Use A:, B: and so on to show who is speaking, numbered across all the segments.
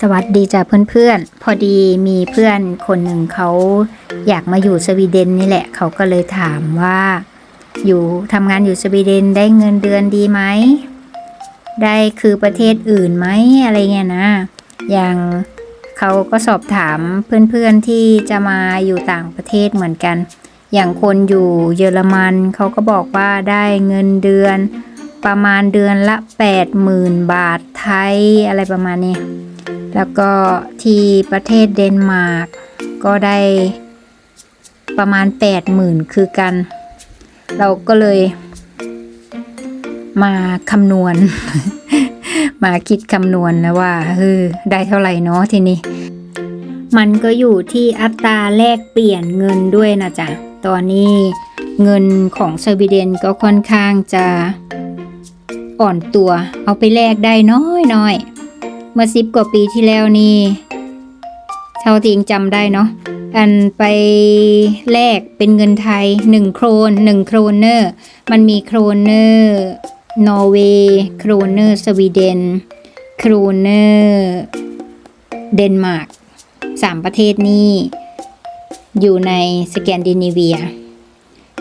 A: สวัสดีจ้ะเพื่อนๆ พอดีมีเพื่อนคนหนึ่งเขาอยากมาอยู่สวีเดนนี่แหละ เขาก็เลยถามว่า อยู่ทำงานอยู่สวีเดนได้เงินเดือนดีไหม ได้คือประเทศอื่นไหมอะไรเงี้ยนะ อย่างเขาก็สอบถามเพื่อนๆที่จะมาอยู่ต่างประเทศเหมือนกัน อย่างคนอยู่เยอรมันเขาก็บอกว่าได้เงินเดือนประมาณเดือนละ 80,000 บาทไทยอะไรประมาณนี้ แล้วก็ที่ประเทศเดนมาร์กก็ได้ประมาณ 80,000 คือกัน เราก็เลยมาคำนวณ มาคิดคำนวณแล้วว่าเออได้เท่าไหร่เนาะทีนี้ มันก็อยู่ที่อัตราแลกเปลี่ยนเงินด้วยนะจ๊ะ ตอนนี้เงินของสวีเดนก็ค่อนข้างจะอ่อนตัว เอาไปแลกได้น้อยน้อยๆ เมื่อสิบกว่าปีที่แล้วนี่เท่าที่ยังจำได้เนาะอันไปแลกเป็นเงินไทย 1 โครน1 โครนเนอร์ มันมีโครนเนอร์นอร์เวย์โครนเนอร์สวีเดนโครนเนอร์เดนมาร์กสามประเทศนี้อยู่ในสแกนดิเนเวีย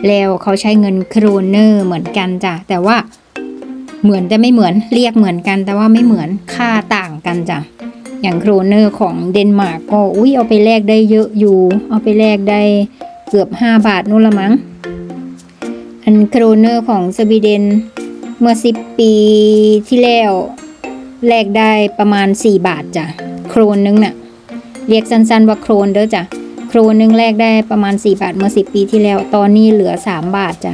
A: แล้วเขาใช้เงินโครนเนอร์เหมือนกันจ้ะแต่ว่า เหมือนแต่ไม่เหมือนเรียกเหมือนกัน แต่ว่าไม่เหมือนค่าต่างกันจ้ะอย่างโครเนอร์ของเดนมาร์กก็อุ้ยเอาไปแลกได้เยอะอยู่ เอาไปแลกได้เกือบ 5 บาทนู่นละมั้ง อันโครเนอร์ของสวีเดนเมื่อ 10 ปีที่แล้วแลกได้ประมาณ 4 บาทจ้ะโครนนึงน่ะเรียกสั้นๆว่าโครนเด้อจ้ะโครนนึงแลกได้ประมาณ 4 บาทเมื่อ 10 ปีที่แล้ว ตอนนี้เหลือ 3 บาทจ้ะ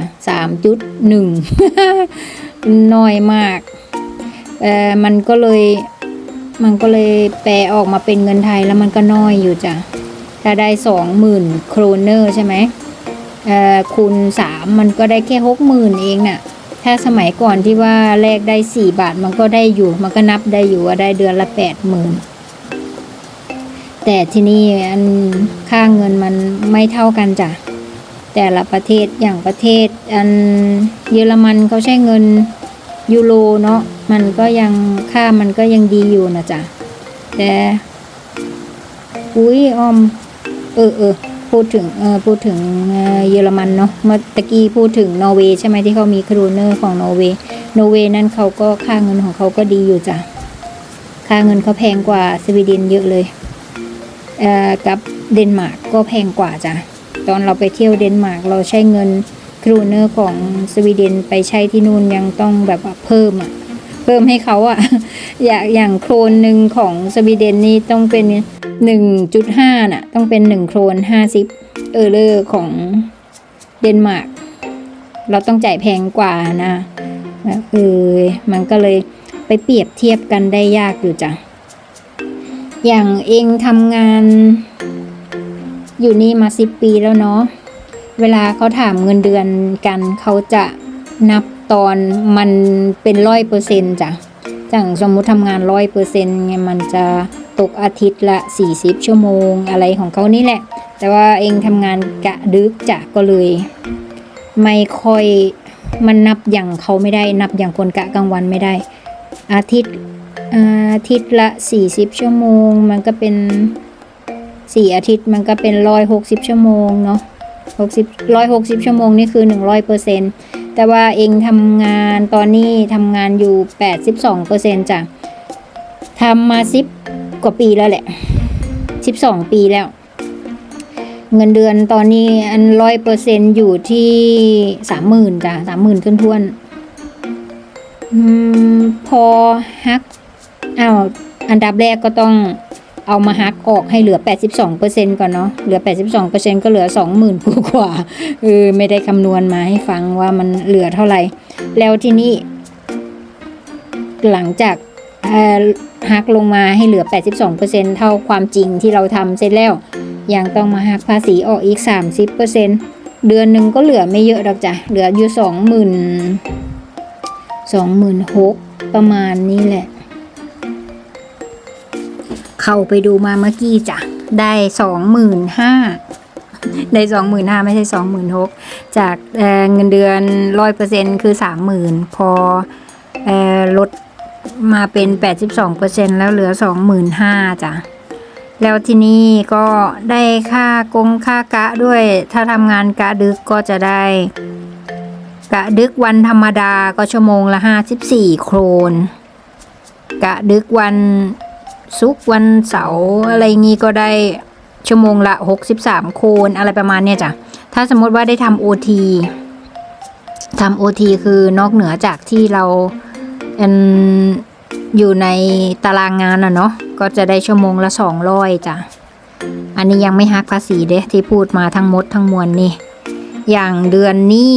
A: 3.1 น้อยมากเอ่อมันก็เลยมันก็เลยแปลออกมาเป็นเงินไทยแล้วมันก็น้อยอยู่จ้ะถ้าได้สองหมื่นโครเนอร์ใช่ไหมเอ่อคูณสามมันก็ได้แค่หกหมื่นเองน่ะถ้าสมัยก่อนที่ว่าแลกได้สี่บาทมันก็ได้อยู่ มันก็นับได้อยู่ว่าได้เดือนละแปดหมื่นแต่ที่นี่อันค่าเงินมันไม่เท่ากันจ้ะแต่ละประเทศอย่างประเทศอันเยอรมันเขาใช้เงิน ยูโรเนาะมันก็ยังค่ามันก็ยังดีอยู่นะจ๊ะแต่อุ้ยออม เออเออพูดถึงเออพูดถึงเยอรมันเนาะเมื่อตะกี้พูดถึงนอร์เวย์ใช่ไหมที่เขามีครูเนอร์ของนอร์เวย์นอร์เวย์นั่นเขาก็ค่าเงินของเขาก็ดีอยู่จ้ะค่าเงินเขาแพงกว่าสวีเดนเยอะเลยเอ่อกับเดนมาร์กก็แพงกว่าจ้ะตอนเราไปเที่ยวเดนมาร์กเราใช้เงิน ครูเนอร์ของสวีเดนไปใช้ที่นู่นยังต้องแบบว่าเพิ่มอะเพิ่มให้เขาอะอย่างอย่างโครนหนึ่งของสวีเดนนี่ต้องเป็นหนึ่งจุดห้าน่ะ ต้องเป็นหนึ่งโครนห้าสิบเออเลอร์ของเดนมาร์กเราต้องจ่ายแพงกว่านะเออมันก็เลยไปเปรียบเทียบกันได้ยากอยู่จ้ะอย่างเองทำงานอยู่นี่มาสิบปีแล้วเนาะ เวลาเขาถามเงินเดือนกันเขาจะนับตอนมันเป็นร้อยเปอร์เซ็นจ้ะจังสมมุติทำงานร้อยเปอร์เซ็นต์ไงมันจะตกอาทิตย์ละสี่สิบชั่วโมงอะไรของเขานี่แหละ แต่ว่าเองทำงานกะดึกจ้ะก็เลย ไม่ค่อยมันนับอย่างเขาไม่ได้นับอย่างคนกะกลางวันไม่ได้ อาทิตย์อาทิตย์ละสี่สิบชั่วโมง มันก็เป็นสี่อาทิตย์มันก็เป็นร้อยหกสิบชั่วโมงเนาะ หกสิบร้อยหกสิบชั่วโมงนี่คือหนึ่งร้อยเปอร์เซ็นต์แต่ว่าเองทำงานตอนนี้ทำงานอยู่แปดสิบสองเปอร์เซ็นต์จ้ะทำมาสิบกว่าปีแล้วแหละสิบสองปีแล้ว เงินเดือนตอนนี้อันร้อยเปอร์เซ็นต์อยู่ที่สามหมื่นจ้ะสามหมื่นทวนๆอืมพอฮักอ้าวอันดับแรกก็ต้อง เอามาหักออกให้เหลือ 82%ก่อนเนาะ เหลือ 82%ก็เหลือ 20,000กว่ากว่าเออไม่ได้คำนวณมาให้ฟังว่ามันเหลือเท่าไหร่ แล้วที่นี่หลังจากเอ่อหักลงมาให้เหลือ 82%เท่าความจริงที่เราทำเสร็จแล้ว ยังต้องมาหักภาษีออกอีก 30%เดือนหนึ่งก็เหลือไม่เยอะดอกจ้ะ เหลืออยู่ 20,000 26,000ประมาณนี้แหละ เข้าไปดูมาเมื่อกี้จ้ะ ได้สองหมื่นห้าได้สองหมื่นห้าไม่ใช่สองหมื่นหกจากเเงินเดือนร้อยเปอร์เซ็นคือสามหมื่นพอลดมาเอ่อลดมาเป็น82%แล้วเหลือ25,000จ้ะ แล้วที่นี่ก็ได้ค่ากงค่ากะด้วย ถ้าทำงานกะดึกก็จะได้ กะดึกวันธรรมดาก็ชั่วโมงละ54โครน กะดึกวัน ศุกร์วันเสาร์อะไรงี้ก็ได้ชั่วโมงละ 63 โคนอะไรประมาณเนี้ยจ้ะ ถ้าสมมติว่าได้ทำโอทีทำโอทีคือนอกเหนือจากที่เราเออยู่ในตารางงานอะเนาะก็จะได้ชั่วโมงละสองร้อยจ้ะ อันนี้ยังไม่หักภาษีเด้ที่พูดมาทั้งหมดทั้งมวลนี่ อย่างเดือนนี้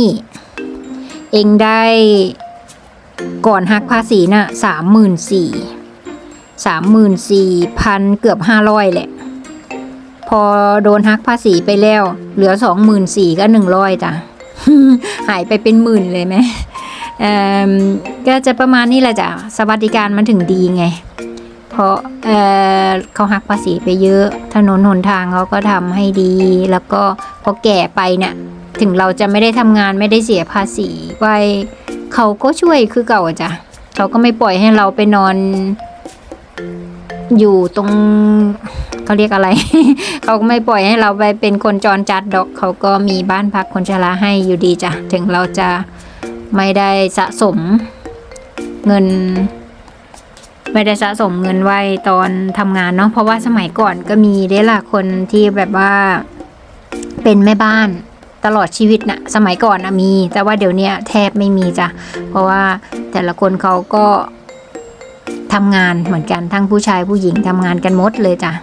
A: เองได้ก่อนหักภาษีน่ะสามหมื่นสี่ สามหมื่นสี่พันเกือบห้าร้อยแหละ พอโดนหักภาษีไปแล้ว เหลือสองหมื่นสี่ก็หนึ่งร้อยจ้ะ หายไปเป็นหมื่นเลยไหมเออก็จะประมาณนี้แหละจ้ะ สวัสดิการมันถึงดีไง เพราะเเขาหักภาษีไปเยอะ ถนนหนทางเขาก็ทำให้ดี แล้วก็พอแก่ไปเนี่ย ถึงเราจะไม่ได้ทำงานไม่ได้เสียภาษีไปเขาก็ช่วยคือเก่าจ้ะ เขาก็ไม่ปล่อยให้เราไปนอน อยู่ตรงเขาเรียกอะไร เขาก็ไม่ปล่อยให้เราไปเป็นคนจรจัดดอกเขาก็มีบ้านพักคนชราให้อยู่ดีจ้ะถึงเราจะไม่ได้สะสมเงิน ไม่ได้สะสมเงินไว้ตอนทำงานเนาะเพราะว่าสมัยก่อนก็มีได้ละคนที่แบบว่าเป็นแม่บ้านตลอดชีวิตนะสมัยก่อนนะมี แต่ว่าเดี๋ยวนี้แทบไม่มีจ้ะเพราะว่าแต่ละคนเขาก็ ทำงานเหมือนกันทั้งผู้ชายผู้หญิงทำงานกันหมดเลยจ้ะ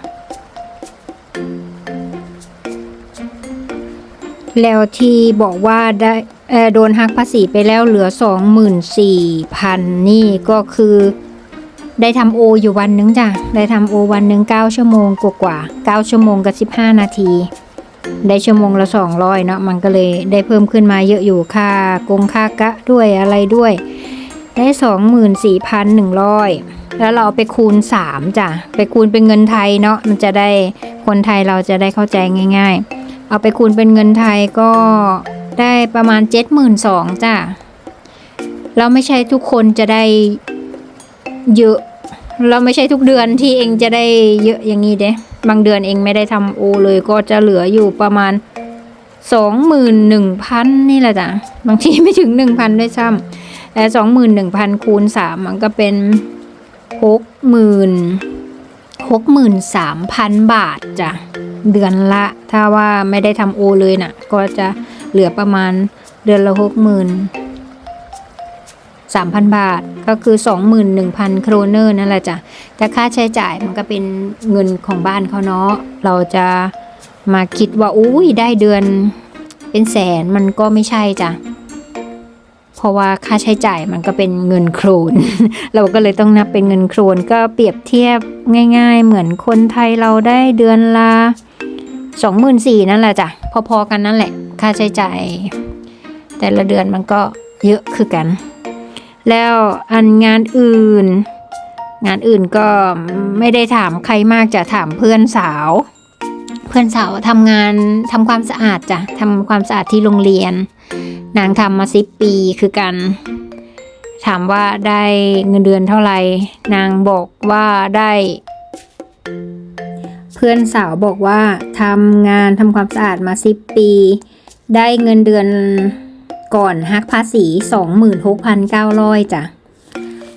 A: แล้วที่บอกว่าได้โดนหักภาษีไปแล้วเหลือสองหมื่นสี่พันนี่ก็คือ ได้ทำโออยู่วันนึงจ้ะ ได้ทำโอวันหนึ่งเก้าชั่วโมงกว่าๆเก้าชั่วโมงกับสิบห้านาที ได้ชั่วโมงละสองร้อยเนาะมันก็เลยได้เพิ่มขึ้นมาเยอะอยู่ค่ากงค่ากะด้วยอะไรด้วย ได้สองหมื่นสี่พันหนึ่งร้อยแล้วเราเอาไปคูณสามจ้ะ ไปคูณเป็นเงินไทยเนาะ มันจะได้คนไทยเราจะได้เข้าใจง่าย ๆ เอาไปคูณเป็นเงินไทยก็ได้ประมาณเจ็ดหมื่นสองจ้ะ เราไม่ใช่ทุกคนจะได้เยอะ เราไม่ใช่ทุกเดือนที่เองจะได้เยอะอย่างนี้เด้บางเดือนเองไม่ได้ทำโอเลยก็จะเหลืออยู่ประมาณสองหมื่นหนึ่งพันนี่แหละจ้ะ บางทีไม่ถึงหนึ่งพันด้วยซ้ำ แต่สองหมื่นหนึ่งพันคูณสามมันก็เป็นหกหมื่นหกหมื่นสามพันบาทจ้ะเดือนละ ถ้าว่าไม่ได้ทำโอเลยน่ะ ก็จะเหลือประมาณเดือนละหกหมื่นสามพันบาทก็คือสองหมื่นหนึ่งพันโครเนอร์นั่นแหละจ้ะแต่ค่าใช้จ่ายมันก็เป็นเงินของบ้านเขาเนาะเราจะมาคิดว่าอุ้ยได้เดือนเป็นแสนมันก็ไม่ใช่จ้ะ ราะว่าค่าใช้จ่ายมันก็เป็นเงินโครน เราก็เลยต้องนับเป็นเงินโครนก็เปรียบเทียบง่าย ๆ เหมือนคนไทยเราได้เดือนละสองหมื่นสี่นั่นแหละจ้ะพอๆกันนั่นแหละ ค่าใช้จ่าย แต่ละเดือนมันก็เยอะคือกัน แล้วอันงานอื่น งานอื่นก็ไม่ได้ถามใครมากจะถามเพื่อนสาว เพื่อนสาวทำงานทำความสะอาดจ้ะทำความสะอาดที่โรงเรียน นางทำมาสิบปีคือกัน ถามว่าได้เงินเดือนเท่าไหร่นางบอกว่าได้ เพื่อนสาวบอกว่าทำงานทำความสะอาดมาสิบปี ได้เงินเดือนก่อนหักภาษีสองหมื่นหกพันเก้าร้อยจ้ะ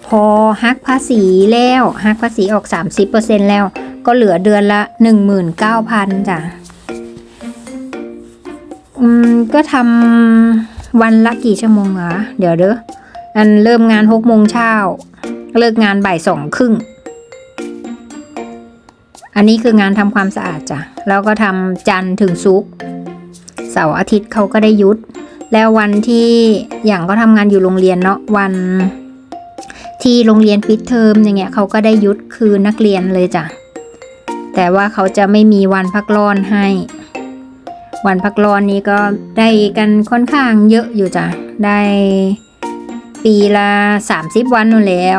A: พอหักภาษีแล้วหักภาษีออก 30%แล้ว ก็เหลือเดือนละ 19,000จ้ะอืมก็ทำ วันละกี่ชั่วโมงอะเดี๋ยวเด้ออันเริ่มงานหกโมงเช้า เลิกงานบ่ายสองครึ่ง อันนี้คืองานทำความสะอาดจ้ะ แล้วก็ทำจันทร์ถึงศุกร์เสาร์อาทิตย์เขาก็ได้ยุด แล้ววันที่อย่างก็ทำงานอยู่โรงเรียนเนาะวัน ที่โรงเรียนปิดเทอมอย่างเงี้ยเขาก็ได้ยุดคืนนักเรียนเลยจ้ะ แต่ว่าเขาจะไม่มีวันพักร้อนให้ วันพักร้อนนี้ก็ได้กันค่อนข้างเยอะอยู่จ้ะ ได้ปีละ30วันนู่นแล้ว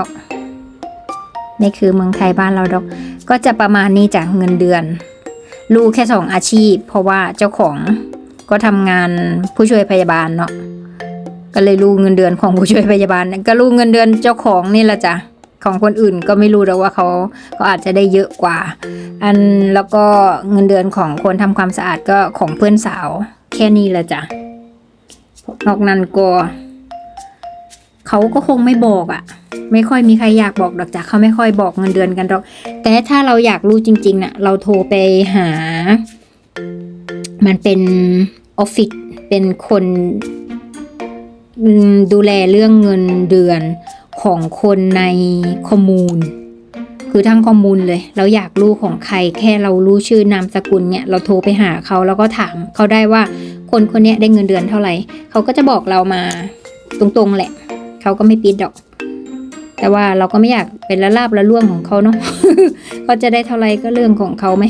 A: นี่คือเมืองไทยบ้านเราดอก ก็จะประมาณนี้จ้ะเงินเดือน ลูกแค่สองอาชีพ เพราะว่าเจ้าของก็ทำงานผู้ช่วยพยาบาลเนาะ ก็เลยรู้เงินเดือนของผู้ช่วยพยาบาล ก็รู้เงินเดือนเจ้าของนี่แหละจ้ะ ของคนอื่นก็ไม่รู้หรอกว่าเขาเขาอาจจะได้เยอะกว่า อันแล้วก็เงินเดือนของคนทำความสะอาดก็ของเพื่อนสาว แค่นี้แหละจ้ะนอกนั้นก็เขาก็คงไม่บอกอะ่ะ ไม่ค่อยมีใครอยากบอกดอกจ้ะเขาไม่ค่อยบอกเงินเดือนกันหรอก แต่ถ้าเราอยากรู้จริงๆน่ะ เราโทรไปหา มันเป็นออฟฟิศเป็นคนดูแลเรื่องเงินเดือน ของคนในคอมมูนคือทั้งคอมมูนเลย เราอยากรู้ของใครแค่เรารู้ชื่อนามสกุลเนี่ยเราโทรไปหาเขาแล้วก็ถามเขาได้ว่าคนคนนี้ได้เงินเดือนเท่าไหร่เขาก็จะบอกเรามาตรงๆแหละ เขาก็ไม่ปิดดอก แต่ว่าเราก็ไม่อยากเป็นละลาบละล่วงของเขาเนาะเขาจะได้เท่าไหร่ก็เรื่องของเขาไหม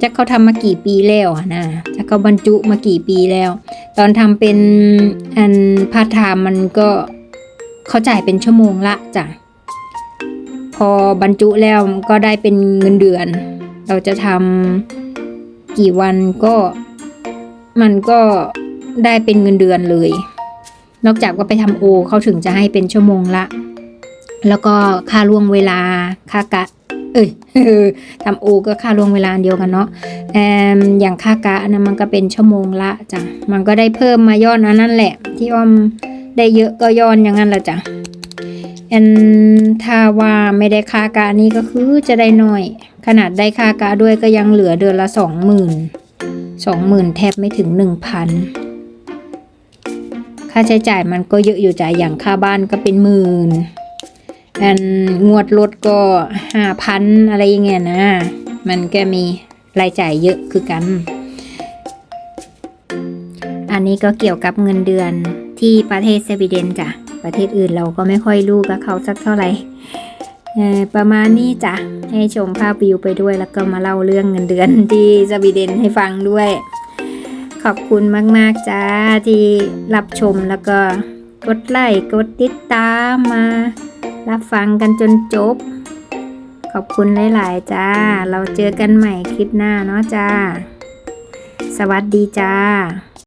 A: จะเขาทำมากี่ปีแล้วนะจะเขาบรรจุมากี่ปีแล้ว ตอนทำเป็นอันพาร์ทไทม์มันก็ เขาจ่ายเป็นชั่วโมงละจ้ะ พอบรรจุแล้วก็ได้เป็นเงินเดือน เราจะทำกี่วันก็มันก็ได้เป็นเงินเดือนเลย นอกจากว่าไปทำโอเขาถึงจะให้เป็นชั่วโมงละ แล้วก็ค่าล่วงเวลาค่ากะเอ้ยทำโอก็ค่าล่วงเวลาเดียวกันเนาะแอมอย่างค่ากะนะมันก็เป็นชั่วโมงละจ้ะ มันก็ได้เพิ่มมาย้อนอันนั้นแหละ ที่อ้อม ได้เยอะก็ย้อนอย่างนั้นละจ้ะอันถ้าว่าไม่ได้ค่ากะนี่ก็คือจะได้น้อย ขนาดได้ค่ากะด้วยก็ยังเหลือเดือนละสองหมื่นสองหมื่นแทบไม่ถึงหนึ่งพันค่าใช้จ่ายมันก็เยอะอยู่จ่ายอย่างค่าบ้านก็เป็นหมื่นอันงวดรถก็ห้าพันอะไรอย่างเงี้ยนะ มันก็มีรายจ่ายเยอะคือกัน อันนี้ก็เกี่ยวกับเงินเดือน ที่ประเทศสวีเดนจ้ะ ประเทศอื่นเราก็ไม่ค่อยรู้กับเขาสักเท่าไหร่ประมาณนี้จ้ะ ให้ชมภาพวิวไปด้วยแล้วก็มาเล่าเรื่องเงินเดือนที่สวีเดนให้ฟังด้วย ขอบคุณมากๆจ้าที่รับชมแล้วก็กดไลค์กดติดตามมา รับฟังกันจนจบ ขอบคุณหลาย ๆ จ้า เราเจอกันใหม่คลิปหน้าเนาะจ้า สวัสดีจ้า